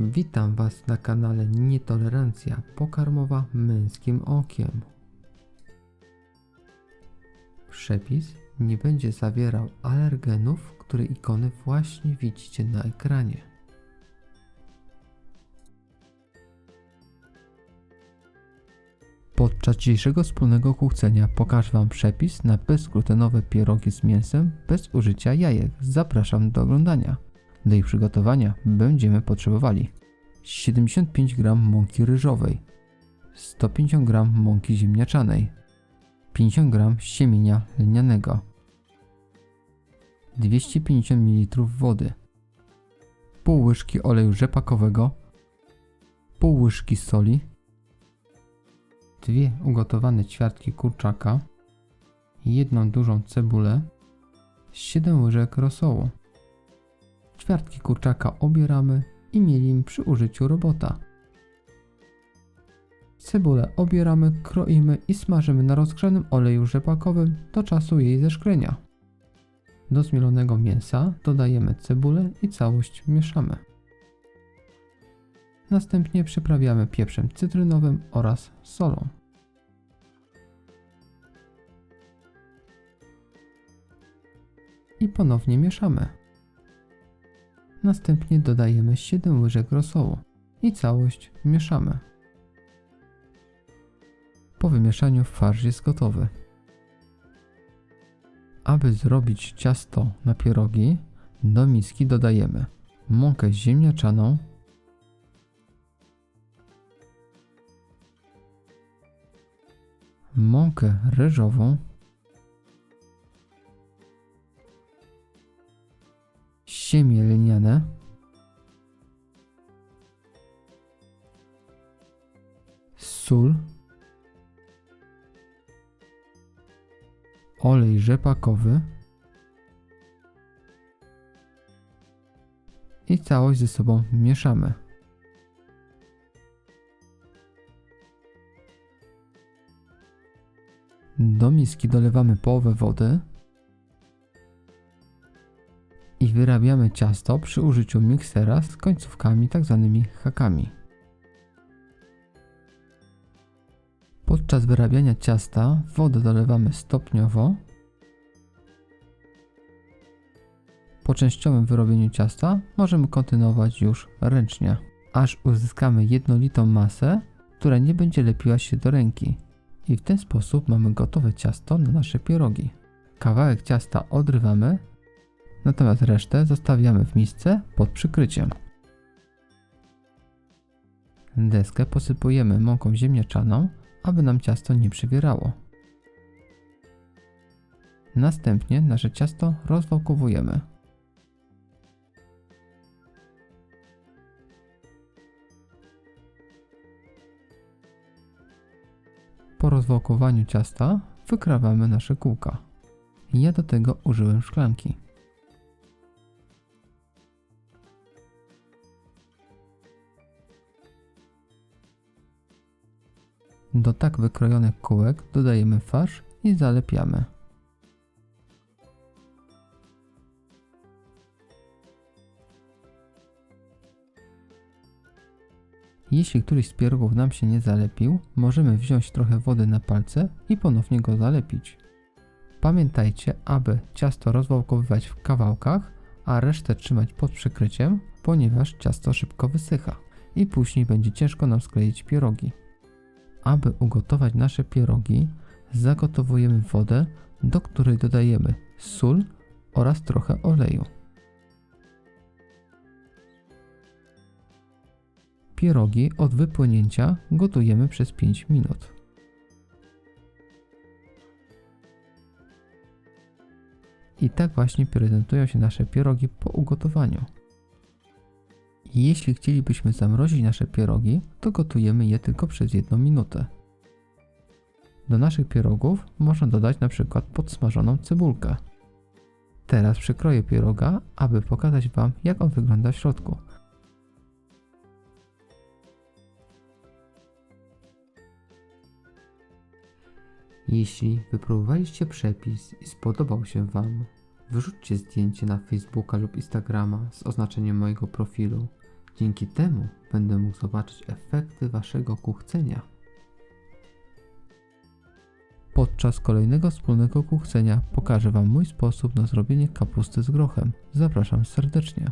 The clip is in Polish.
Witam Was na kanale Nietolerancja pokarmowa męskim okiem. Przepis nie będzie zawierał alergenów, które ikony właśnie widzicie na ekranie. Podczas dzisiejszego wspólnego kuchcenia pokażę Wam przepis na bezglutenowe pierogi z mięsem bez użycia jajek. Zapraszam do oglądania. Do ich przygotowania będziemy potrzebowali 75 g mąki ryżowej, 150 g mąki ziemniaczanej, 50 g siemienia lnianego, 250 ml wody, pół łyżki oleju rzepakowego, pół łyżki soli, dwie ugotowane ćwiartki kurczaka, jedną dużą cebulę, 7 łyżek rosołu. Ćwiartki kurczaka obieramy i mielimy przy użyciu robota. Cebulę obieramy, kroimy i smażymy na rozgrzanym oleju rzepakowym do czasu jej zeszklenia. Do zmielonego mięsa dodajemy cebulę i całość mieszamy. Następnie przyprawiamy pieprzem cytrynowym oraz solą. I ponownie mieszamy. Następnie dodajemy 7 łyżek rosołu i całość mieszamy. Po wymieszaniu farsz jest gotowy. Aby zrobić ciasto na pierogi, do miski dodajemy mąkę ziemniaczaną, mąkę ryżową, sól, olej rzepakowy i całość ze sobą mieszamy. Do miski dolewamy połowę wody i wyrabiamy ciasto przy użyciu miksera z końcówkami tzw. hakami. Podczas wyrabiania ciasta wodę dolewamy stopniowo. Po częściowym wyrobieniu ciasta możemy kontynuować już ręcznie, aż uzyskamy jednolitą masę, która nie będzie lepiła się do ręki. I w ten sposób mamy gotowe ciasto na nasze pierogi. Kawałek ciasta odrywamy, natomiast resztę zostawiamy w misce pod przykryciem. Deskę posypujemy mąką ziemniaczaną, aby nam ciasto nie przywierało. Następnie nasze ciasto rozwałkowujemy. Po rozwałkowaniu ciasta wykrawamy nasze kółka. Ja do tego użyłem szklanki. Do tak wykrojonych kółek dodajemy farsz i zalepiamy. Jeśli któryś z pierogów nam się nie zalepił, możemy wziąć trochę wody na palce i ponownie go zalepić. Pamiętajcie, aby ciasto rozwałkowywać w kawałkach, a resztę trzymać pod przykryciem, ponieważ ciasto szybko wysycha i później będzie ciężko nam skleić pierogi. Aby ugotować nasze pierogi, zagotowujemy wodę, do której dodajemy sól oraz trochę oleju. Pierogi od wypłynięcia gotujemy przez 5 minut. I tak właśnie prezentują się nasze pierogi po ugotowaniu. Jeśli chcielibyśmy zamrozić nasze pierogi, to gotujemy je tylko przez jedną minutę. Do naszych pierogów można dodać na przykład podsmażoną cebulkę. Teraz przekroję pieroga, aby pokazać Wam jak on wygląda w środku. Jeśli wypróbowaliście przepis i spodobał się Wam, wyrzućcie zdjęcie na Facebooka lub Instagrama z oznaczeniem mojego profilu. Dzięki temu będę mógł zobaczyć efekty waszego kuchcenia. Podczas kolejnego wspólnego kuchcenia pokażę wam mój sposób na zrobienie kapusty z grochem. Zapraszam serdecznie.